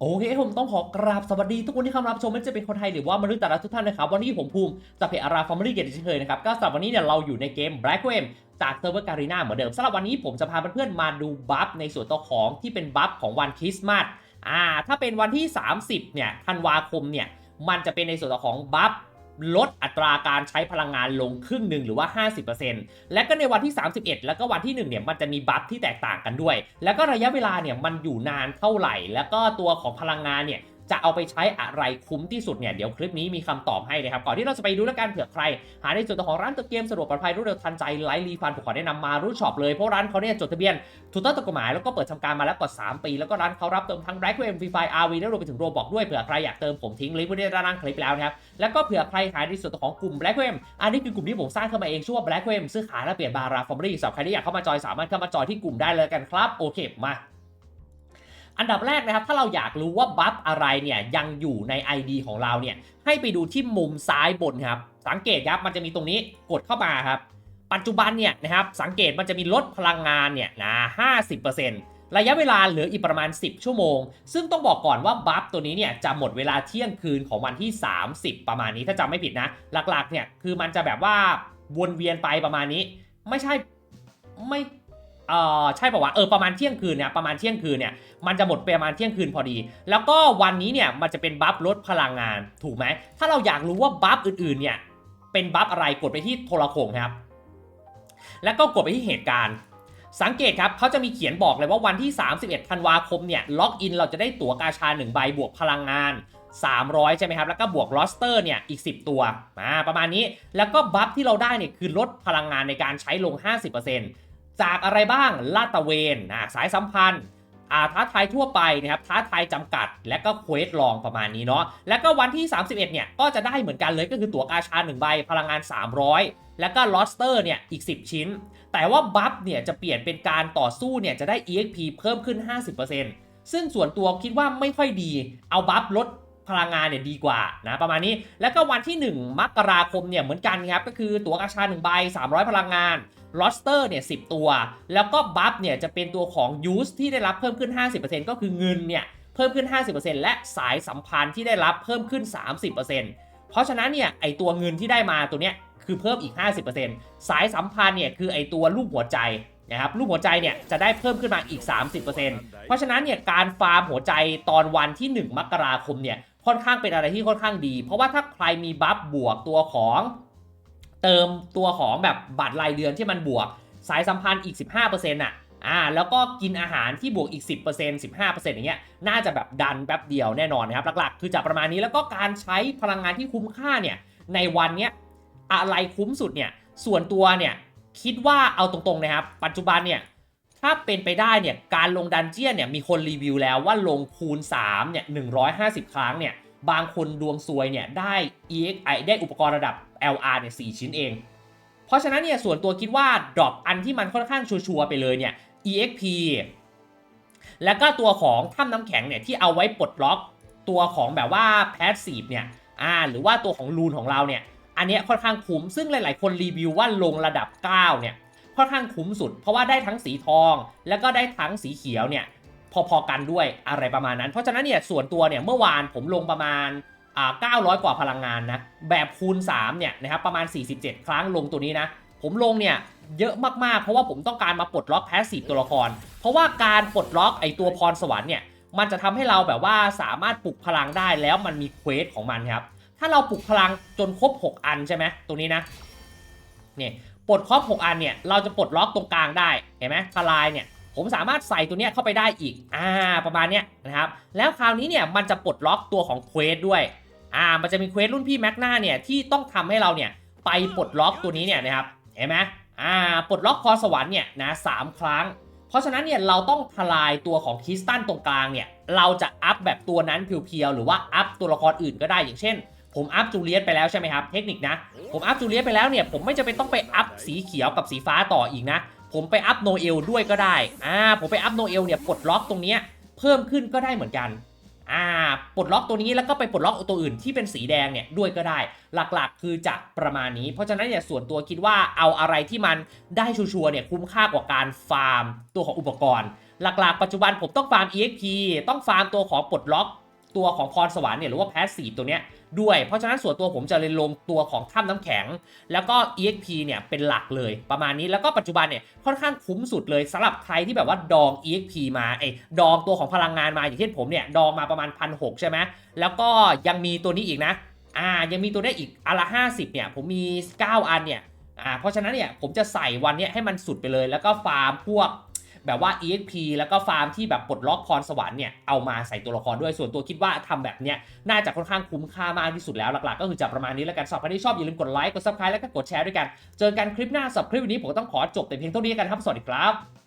โอเคผมต้องขอกราบสวัสดีทุกคนที่เข้ามารับชมไม่ว่าจะเป็นคนไทยหรือว่ามนุษย์ต่างดาวทุกท่านนะครับวันนี้ผมภูมิจากเพจอาราฟาร์มลี่เกตเช่นเคยนะครับก็สำหรับวันนี้เนี่ยเราอยู่ในเกม Black w a m จากเซิร์ฟเวอร์การีนาเหมือนเดิมสำหรับวันนี้ผมจะพาเพื่อนๆมาดูบัฟในส่วนตัวของที่เป็นบัฟของวันคริสต์มาสอ่าถ้าเป็นวันที่ 30เนี่ยธันวาคมเนี่ยมันจะเป็นในส่วนตัวของบัฟ ลดอัตราการใช้พลังงานลงครึ่งหนึ่งหรือว่า 50%และก็ในวันที่ 31 แล้วก็วันที่ 1 เนี่ย มันจะมีบัฟที่แตกต่างกันด้วย แล้วก็ระยะเวลาเนี่ยมันอยู่นานเท่าไหร่ แล้วก็ตัวของพลังงานเนี่ย จะเอาไปใช้อะไรคุ้มที่สุดเนี่ยเดี๋ยวคลิปนี้มีคำตอบให้นะครับก่อนที่เราจะไปดูแล้วกันเผื่อใคร หาในส่วนตัวของร้านตัวเกมสะดวกปลอดภัยรวดเร็วทันใจไลฟ์รีฟันผมขอแนะนำมารูช็อปเลยเพราะร้านเขาเนี่ยจดทะเบียนถูกต้องตามกฎหมายแล้วก็เปิดทำการมาแล้วกว่า 3 ปี แล้วก็ร้านเขารับเติมทั้ง Black m Free Fire RV และรวมไปถึงโรบอกด้วยเผื่อใครอยากเติมผมทิ้งลิงก์ไว้ในด้านล่างคลิปแล้วนะครับแล้วก็เผื่อใครหาในส่วนตัวของกลุ่ม Black m อันนี้คือกลุ่มที่ผมสร้างขึ้นมาเองชื่อว่า Black m ซื้อขายและเปลี่ยนบาราฟอร์มรี่สำหรับใครที่อยากเข้ามาจอยสามารถเข้ามาจอยที่กลุ่มได้เลยกันครับโอเคมา อันดับแรกนะครับ ถ้าเราอยากรู้ว่าบัฟอะไรเนี่ยยังอยู่ใน ID ของเราเนี่ยให้ไปดูที่มุมซ้ายบนครับ สังเกตครับมันจะมีตรงนี้กดเข้ามาครับ ปัจจุบันเนี่ยนะครับสังเกตมันจะมีลดพลังงานเนี่ยนะ50%ระยะเวลาเหลืออีกประมาณ 10 ชั่วโมง ซึ่งต้องบอกก่อนว่าบัฟตัวนี้เนี่ยจะหมดเวลาเที่ยงคืนของวันที่ 30 ประมาณนี้ถ้าจำไม่ผิดนะ หลักๆเนี่ยคือมันจะแบบว่าวนเวียนไปประมาณนี้ ไม่ใช่ไม่ เออใช่ป่าวะเออประมาณเที่ยงคืนเนี่ยประมาณเที่ยงคืนเนี่ยมันจะหมดประมาณเที่ยงคืนพอดี แล้วก็วันนี้เนี่ยมันจะเป็นบัฟลดพลังงานถูกไหมถ้าเราอยากรู้ว่าบัฟอื่นๆเนี่ยเป็นบัฟอะไรกดไปที่โทรโขงครับ แล้วก็กดไปที่เหตุการณ์ สังเกตครับเขาจะมีเขียนบอกเลยว่าวันที่ 31ธันวาคมเนี่ยล็อกอินเราจะได้ตั๋วกาชา1ใบบวกพลังงาน 300 ใช่ไหมครับ แล้วก็บวกลอสเตอร์เนี่ยอีก 10 ตัวอ่าประมาณนี้แล้วก็บัฟที่เราได้เนี่ยคือลดพลังงานในการใช้ลง 50% จากอะไรบ้างลาดตะเวนอ่าสายสัมพันธ์อ่าท้าทายทั่วไปนะครับท้าทายจำกัด และก็เควสลองประมาณนี้เนาะแล้วก็วันที่ 31 เนี่ยก็จะได้เหมือนกันเลยก็คือตั๋วกาชา1ใบพลังงาน 300 แล้วก็ลอสเตอร์เนี่ยอีก 10 ชิ้น แต่ว่าบัฟเนี่ยจะเปลี่ยนเป็นการต่อสู้เนี่ยจะได้ EXP เพิ่มขึ้น 50%ซึ่งส่วนตัวคิดว่าไม่ค่อยดีเอาบัฟลด พลังงานเนี่ยดีกว่านะประมาณนี้ แล้วก็วันที่ 1 มกราคมเนี่ยเหมือนกันครับก็คือตั๋วกาชา1ใบ 300 พลังงานลอสเตอร์เนี่ย10ตัว แล้วก็บัฟเนี่ยจะเป็นตัวของยูสที่ได้รับเพิ่มขึ้น 50%ก็คือเงินเนี่ยเพิ่มขึ้น 50%และสายสัมพันธ์ที่ได้รับเพิ่มขึ้น 30%เพราะฉะนั้นเนี่ยไอตัวเงินที่ได้มาตัวเนี้ยคือเพิ่มอีก 50%สายสัมพันธ์เนี่ยคือไอตัวรูปหัวใจนะครับรูปหัวใจเนี่ยจะได้เพิ่มขึ้นมาอีก 30%เพราะฉะนั้นเนี่ยการฟาร์มหัวใจตอนวันที่ 1 มกราคมเนี่ย ค่อนข้างเป็นอะไรที่ค่อนข้างดี เพราะว่าถ้าใครมีบัฟบวกตัวของเติมตัวของแบบบัตรรายเดือนที่มันบวกสายสัมพันธ์อีก 15%อะอ่าแล้วก็กินอาหารที่บวกอีก 10% 15%อย่างเงี้ยน่าจะแบบดันแป๊บเดียวแน่นอนนะครับหลักๆ คือจะประมาณนี้แล้วก็การใช้พลังงานที่คุ้มค่าเนี่ยในวันเนี้ยอะไรคุ้มสุดเนี่ยส่วนตัวเนี่ยคิดว่าเอาตรงๆนะครับ ปัจจุบันเนี่ย ถ้าเป็นไปได้เนี่ยการลงดันเจียนเนี่ยมีคนรีวิวแล้วว่าลงคูณ3เนี่ย150 ครั้งเนี่ยบางคนดวงซวยเนี่ยได้ EXI ได้อุปกรณ์ระดับ LR เนี่ย4ชิ้นเอง เพราะฉะนั้นเนี่ยส่วนตัวคิดว่าดรอปอันที่มันค่อนข้างชัวร์ๆไปเลยเนี่ย EXP แล้วก็ตัวของถ้ำน้ำแข็งเนี่ยที่เอาไว้ปลดล็อกตัวของแบบว่า Passive เนี่ยอ่าหรือว่าตัวของรูนของเราเนี่ยอันนี้ค่อนข้างคุ้มซึ่งหลาย ๆ คนรีวิวว่าลงระดับ 9 เนี่ย ค่อนข้างคุ้มสุด เพราะว่าได้ทั้งสีทอง แล้วก็ได้ทั้งสีเขียวเนี่ยพอๆกันด้วยอะไรประมาณนั้น เพราะฉะนั้นเนี่ยส่วนตัวเนี่ยเมื่อวานผมลงประมาณอ่า900 กว่าพลังงานนะ แบบคูณ 3 เนี่ยนะครับประมาณ 47 ครั้งลงตัวนี้นะ ผมลงเนี่ยเยอะมากๆ เพราะว่าผมต้องการมาปลดล็อกแพสซีฟตัวละคร เพราะว่าการปลดล็อกไอตัวพรสวรรค์เนี่ยมันจะทำให้เราแบบว่าสามารถปลุกพลังได้แล้วมันมีเควสของมันครับ ถ้าเราปลุกพลังจนครบ 6 อันใช่ไหมตรงนี้นะเนี่ย ปลดครอบ 6 อันเนี่ย เราจะปลดล็อกตรงกลางได้ เห็นไหมทลายเนี่ย ผมสามารถใส่ตัวเนี้ยเข้าไปได้อีก อ่า ประมาณเนี้ยนะครับ แล้วคราวนี้เนี่ย มันจะปลดล็อกตัวของเควสด้วย อ่า มันจะมีเควสรุ่นพี่แม็กนาเนี่ย ที่ต้องทำให้เราเนี่ย ไปปลดล็อกตัวนี้เนี่ยนะครับ เห็นไหมอ่า ปลดล็อกพรสวรรค์เนี่ยนะสามครั้ง เพราะฉะนั้นเนี่ย เราต้องทลายตัวของคริสตัลตรงกลางเนี่ย เราจะอัพแบบตัวนั้นเพียวๆ หรือว่าอัพตัวละครอื่นก็ได้ อย่างเช่น ผมอัพจูเลียสไปแล้วใช่ไหมครับ เทคนิคนะ ผมอัพจูเลียสไปแล้วเนี่ย ผมไม่จำเป็นต้องไปอัพสีเขียวกับสีฟ้าต่ออีกนะ ผมไปอัพโนเอลด้วยก็ได้ อ่า ผมไปอัพโนเอลเนี่ยปลดล็อกตรงเนี้ยเพิ่มขึ้นก็ได้เหมือนกัน อ่า ปลดล็อกตัวนี้แล้วก็ไปปลดล็อกตัวอื่นที่เป็นสีแดงเนี่ยด้วยก็ได้ หลักๆ คือจะประมาณนี้ เพราะฉะนั้นเนี่ยส่วนตัวคิดว่าเอาอะไรที่มันได้ชัวร์เนี่ยคุ้มค่ากว่าการฟาร์มตัวของอุปกรณ์ หลักๆ ปัจจุบันผมต้องฟาร์ม EXP ต้องฟาร์มตัวของปลดล็อกตัวของพรสวรรค์เนี่ยหรือว่าแพสซีฟตัวเนี้ย ด้วย เพราะฉะนั้นส่วนตัวผมจะเลยลงตัวของถ้ำน้ำแข็ง แล้วก็ EXP เนี่ยเป็นหลักเลยประมาณนี้แล้วก็ปัจจุบันเนี่ยค่อนข้างคุ้มสุดเลยสำหรับใครที่แบบว่าดอง EXP มาไอ้ดองตัวของพลังงานมาอย่างเช่นผมเนี่ยดองมาประมาณพันหใช่ไหมแล้วก็ยังมีตัวนี้อีกนะอ่ายังมีตัวได้อีกอันละ50เนี่ยผมมี 9 อันเนี่ยอ่าเพราะฉะนั้นเนี่ยผมจะใส่วันนี้ให้มันสุดไปเลย แล้วก็ฟาร์มพวก แบบว่า EXP แล้วก็ฟาร์มที่แบบปลดล็อกพรสวรรค์เนี่ยเอามาใส่ตัวละครด้วยส่วนตัวคิดว่าทำแบบเนี้ยน่าจะค่อนข้างคุ้มค่ามากที่สุดแล้วหลักๆ ก็คือจะประมาณนี้แล้วกันสำหรับใครที่ชอบอย่าลืมกดไลค์กดซับสไครต์แล้วก็กดแชร์ด้วยกัน เจอกันคลิปหน้าสับคลิปวันนี้ผมต้องขอจบแต่เพียงเท่านี้กันครับสวัสดีครับ